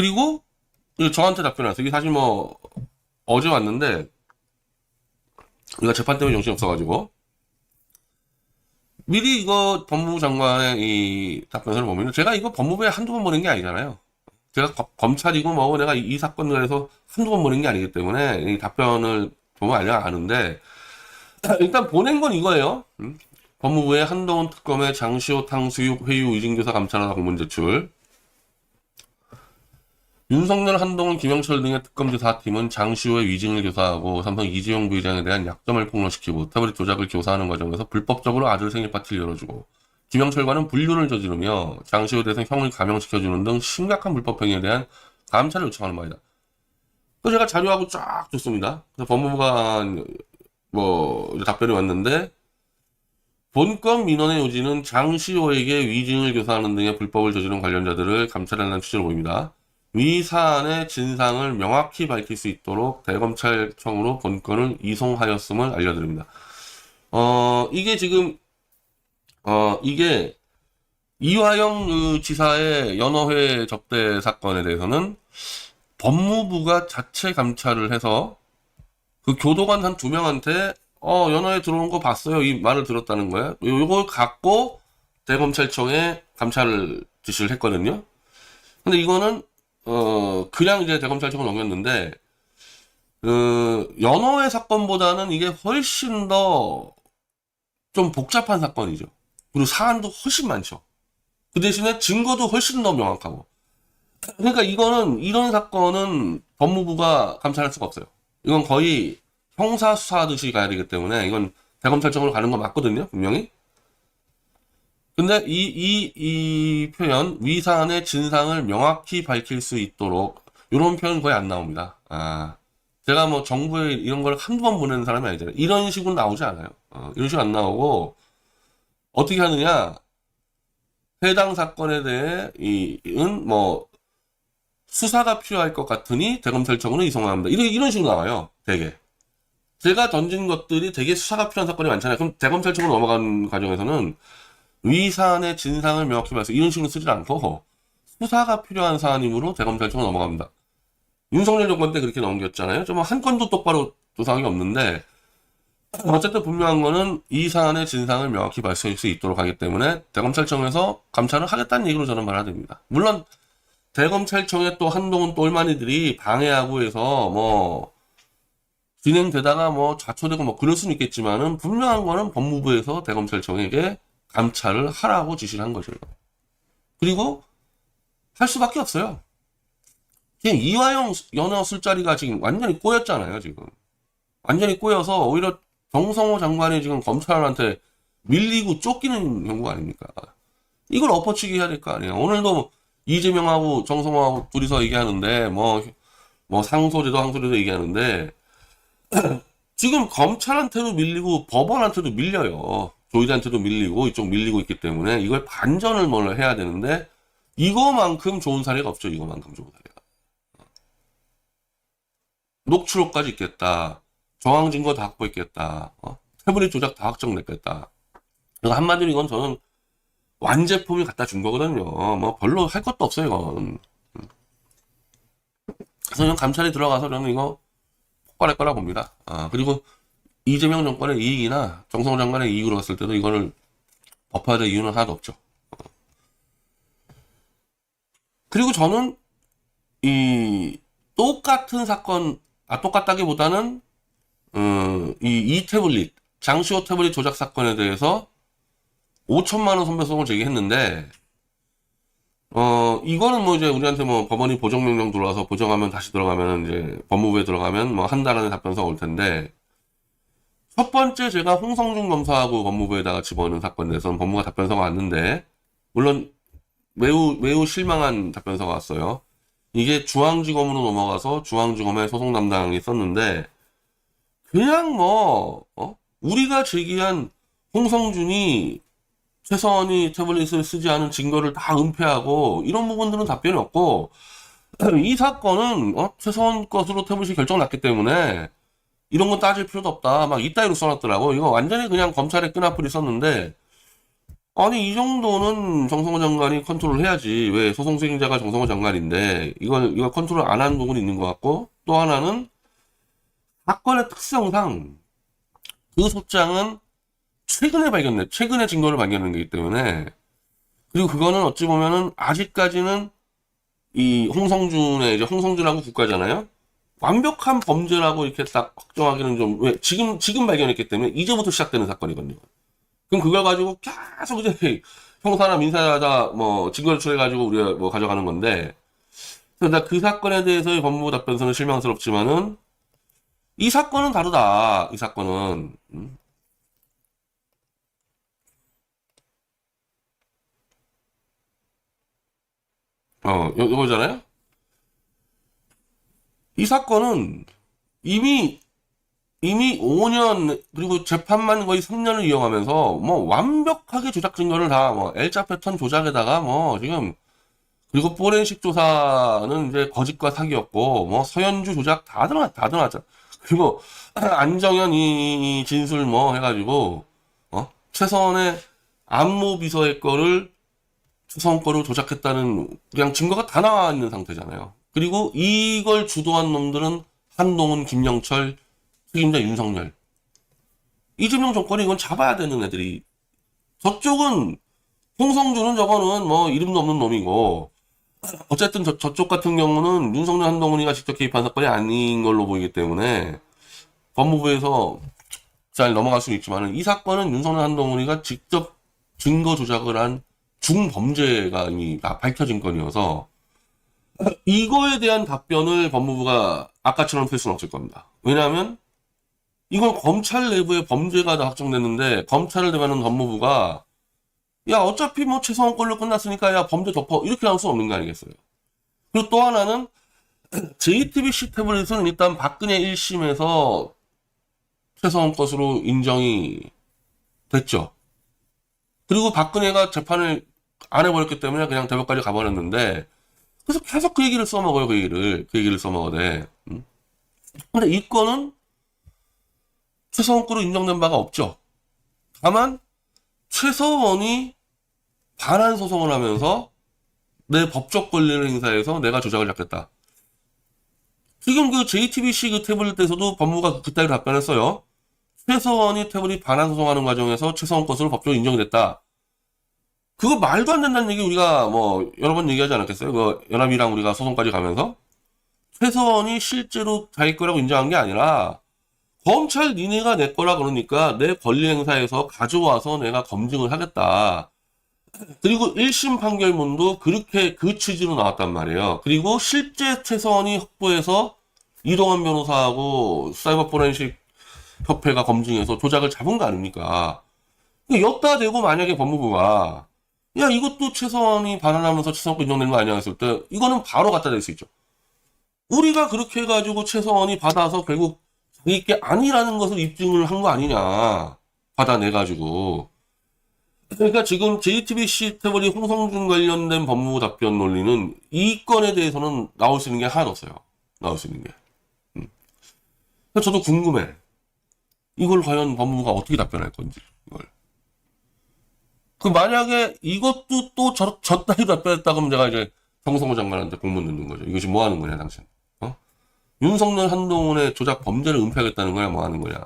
그리고 저한테 답변을 왔어요. 이게 사실 뭐 어제 왔는데 우리가 재판 때문에 정신이 없어가지고 미리 이거 법무부 장관의 이 답변서를 보면 제가 이거 법무부에 한두 번 보낸 게 아니잖아요. 제가 거- 검찰이고 뭐 내가 이, 이 사건에 대해서 한두 번 보낸 게 아니기 때문에 이 답변을 보면 알려 아는데 일단 보낸 건 이거예요. 음? 법무부의 한동훈 특검의 장시호 탕수육 회유 위증교사 감찰하다 공문 제출. 윤석열, 한동훈, 김영철 등의 특검조사팀은 장시호의 위증을 교사하고 삼성 이재용 부회장에 대한 약점을 폭로시키고 태블릿 조작을 교사하는 과정에서 불법적으로 아들 생일 파티를 열어주고 김영철과는 불륜을 저지르며 장시호에 대해서 형을 감형시켜주는 등 심각한 불법 행위에 대한 감찰을 요청하는 바이다. 그래서 제가 자료하고 쫙 줬습니다. 그래서 법무부가 뭐 답변이 왔는데 본건 민원의 요지는 장시호에게 위증을 교사하는 등의 불법을 저지른 관련자들을 감찰하는 취지로 보입니다. 위 사안의 진상을 명확히 밝힐 수 있도록 대검찰청으로 본건을 이송하였음을 알려드립니다. 어, 이게 지금, 어, 이게 이화영 그 지사의 연어회 접대 사건에 대해서는 법무부가 자체 감찰을 해서 그 교도관 한 두 명한테 어, 연어회 들어온 거 봤어요. 이 말을 들었다는 거예요. 요걸 갖고 대검찰청에 감찰을 지시를 했거든요. 근데 이거는 어, 그냥 이제 대검찰청을 넘겼는데, 그, 연어회 사건보다는 이게 훨씬 더 좀 복잡한 사건이죠. 그리고 사안도 훨씬 많죠. 그 대신에 증거도 훨씬 더 명확하고. 그러니까 이거는, 이런 사건은 법무부가 감찰할 수가 없어요. 이건 거의 형사수사하듯이 가야 되기 때문에 이건 대검찰청으로 가는 거 맞거든요, 분명히. 근데 이, 이, 이 표현, 위사안의 진상을 명확히 밝힐 수 있도록, 이런 표현 거의 안 나옵니다. 아, 제가 뭐 정부에 이런 걸 한두 번 보내는 사람이 아니잖아요. 이런 식으로 나오지 않아요. 어, 이런 식으로 안 나오고, 어떻게 하느냐, 해당 사건에 대해, 이, 은 뭐, 수사가 필요할 것 같으니 대검찰청으로 이송합니다. 이런, 이런 식으로 나와요. 되게. 제가 던진 것들이 되게 수사가 필요한 사건이 많잖아요. 그럼 대검찰청으로 넘어간 과정에서는 위사안의 진상을 명확히 말해서 이런 식으로 쓰지 않고 수사가 필요한 사안이므로 대검찰청으로 넘어갑니다. 윤석열 정권 때 그렇게 넘겼잖아요. 좀 한 건도 똑바로 조사한 게 없는데 어쨌든 분명한 거는 이 사안의 진상을 명확히 밝힐 수 있도록 하기 때문에 대검찰청에서 감찰을 하겠다는 얘기로 저는 말해야 됩니다. 물론 대검찰청의 또 한동훈 똘마니들이 방해하고 해서 뭐 진행되다가 뭐 좌초되고 뭐 그럴 수는 있겠지만은 분명한 거는 법무부에서 대검찰청에게 감찰을 하라고 지시를 한 거죠. 그리고 할 수밖에 없어요. 지금 이화영 연어 술자리가 지금 완전히 꼬였잖아요, 지금. 완전히 꼬여서 오히려 정성호 장관이 지금 검찰한테 밀리고 쫓기는 경우 아닙니까? 이걸 엎어치기 해야 될 거 아니에요. 오늘도 이재명하고 정성호하고 둘이서 얘기하는데 뭐, 뭐 상소제도 항소제도 얘기하는데 지금 검찰한테도 밀리고 법원한테도 밀려요. 조이한테도 밀리고 이쪽 밀리고 있기 때문에 이걸 반전을 뭘 해야 되는데 이거만큼 좋은 사례가 없죠. 이거만큼 좋은 사례가. 녹취록까지 있겠다. 정황 증거 다 확보했겠다. 어? 태블릿 조작 다 확정됐겠다. 그래서 한마디로 이건 저는 완제품을 갖다 준 거거든요. 뭐 별로 할 것도 없어요, 이건. 음. 그래서 그냥 감찰이 들어가서 저는 이거 폭발할 거라 봅니다. 아, 그리고 이재명 정권의 이익이나 정성호 장관의 이익으로 봤을 때도 이거를 법화될 이유는 하나도 없죠. 어. 그리고 저는 이 똑같은 사건, 아 똑같다기보다는 음, 이, 이 태블릿 장시호 태블릿 조작 사건에 대해서 5천만 원 선배송을 제기했는데 어 이거는 뭐 이제 우리한테 뭐 법원이 보정 명령 들어와서 보정하면 다시 들어가면 이제 법무부에 들어가면 뭐 한 달 안에 답변서가 올 텐데 첫 번째 제가 홍성준 검사하고 법무부에다가 집어넣은 사건에 대해서는 법무가 답변서가 왔는데 물론 매우 매우 실망한 답변서가 왔어요. 이게 중앙지검으로 넘어가서 중앙지검에 소송 담당이 썼는데 그냥 뭐 어? 우리가 제기한 홍성준이 최선이 태블릿을 쓰지 않은 증거를 다 은폐하고 이런 부분들은 답변이 없고 이 사건은 어? 최선 것으로 태블릿이 결정 났기 때문에 이런 건 따질 필요도 없다. 막 이따위로 써놨더라고. 이거 완전히 그냥 검찰의 끈앞을 썼는데 아니 이 정도는 정성호 장관이 컨트롤 해야지. 왜 소송 수행자가 정성호 장관인데 이걸 이거 컨트롤 안 하는 부분이 있는 것 같고 또 하나는 사건의 특성상 그 소장은 최근에 발견돼 최근에 증거를 발견한 거기 때문에 그리고 그거는 어찌 보면은 아직까지는 이 홍성준의 이제 홍성준하고 국가잖아요. 완벽한 범죄라고 이렇게 딱 확정하기는 좀 왜 지금 지금 발견했기 때문에 이제부터 시작되는 사건이거든요. 그럼 그걸 가지고 계속 이제 형사나 민사다 뭐 증거를 추해 가지고 우리가 뭐 가져가는 건데 그래서 나그 사건에 대해서의 법무부 답변서는 실망스럽지만은 이 사건은 다르다. 이 사건은 음. 어, 요, 요거잖아요? 이 사건은 이미, 이미 5년, 그리고 재판만 거의 3년을 이용하면서, 뭐, 완벽하게 조작 증거를 다, 뭐, L자 패턴 조작에다가, 뭐, 지금, 그리고 포렌식 조사는 이제 거짓과 사기였고, 뭐, 서현주 조작 다 들어갔, 다 들어갔죠. 그리고, 안정현 이, 이 진술 뭐, 해가지고, 어? 최선의 안모 비서의 거를 추성 거를 조작했다는 그냥 증거가 다 나와 있는 상태잖아요. 그리고 이걸 주도한 놈들은 한동훈, 김영철, 책임자 윤석열. 이재명 정권이 이건 잡아야 되는 애들이. 저쪽은 홍성준은 저거는 뭐 이름도 없는 놈이고 어쨌든 저, 저쪽 같은 경우는 윤석열 한동훈이가 직접 개입한 사건이 아닌 걸로 보이기 때문에 법무부에서 잘 넘어갈 수는 있지만 이 사건은 윤석열 한동훈이가 직접 증거 조작을 한 중범죄가 이미 다 밝혀진 건이어서 이거에 대한 답변을 법무부가 아까처럼 할 수는 없을 겁니다. 왜냐하면 이건 검찰 내부의 범죄가 다 확정됐는데 검찰을 대변하는 법무부가 야 어차피 뭐 최소한 걸로 끝났으니까 야 범죄 덮어 이렇게 나올 수 없는 거 아니겠어요. 그리고 또 하나는 JTBC 태블릿은 일단 박근혜 1심에서 최소한 것으로 인정이 됐죠. 그리고 박근혜가 재판을 안 해버렸기 때문에 그냥 대법까지 가버렸는데 그래서 계속 그 얘기를 써먹어요 그 얘기를. 그 얘기를 써먹어대. 음? 근데 이 건은 최서원으로 인정된 바가 없죠. 다만 최서원이 반환 소송을 하면서 내 법적 권리를 행사해서 내가 조작을 잡겠다. 지금 그 JTBC 그 태블릿에서도 법무가 그따위 답변했어요. 최서원이 태블릿 반환 소송하는 과정에서 최서원 것으로 법적으로 인정됐다 그거 말도 안 된다는 얘기 우리가 뭐 여러 번 얘기하지 않았겠어요? 그 연합이랑 우리가 소송까지 가면서 최서원이 실제로 자기 거라고 인정한 게 아니라 검찰 니네가 내 거라 그러니까 내 권리 행사에서 가져와서 내가 검증을 하겠다. 그리고 1심 판결문도 그렇게 그 취지로 나왔단 말이에요. 그리고 실제 최서원이 확보해서 이동환 변호사하고 사이버 포렌식 협회가 검증해서 조작을 잡은 거 아닙니까? 였다 대고 만약에 법무부가 야 이것도 최소한이 반환하면서 최소한권 인정된 거 아니야 했을 때 이거는 바로 갖다 댈 수 있죠. 우리가 그렇게 해가지고 최소한이 받아서 결국 자기 게 아니라는 것을 입증을 한 거 아니냐 받아내가지고 그러니까 지금 JTBC 태블릿 홍성준 관련된 법무부 답변 논리는 이 건에 대해서는 나올 수 있는 게 하나도 없어요. 나올 수 있는 게. 음. 저도 궁금해. 이걸 과연 법무부가 어떻게 답변할 건지 이걸. 그 만약에 이것도 또 저, 저 따위 답변했다 그러면 제가 이제 정성호 장관한테 공문 넣는 거죠. 이것이 뭐 하는 거냐 당신. 어? 윤석열 한동훈의 조작 범죄를 은폐하겠다는 거야 뭐 하는 거냐.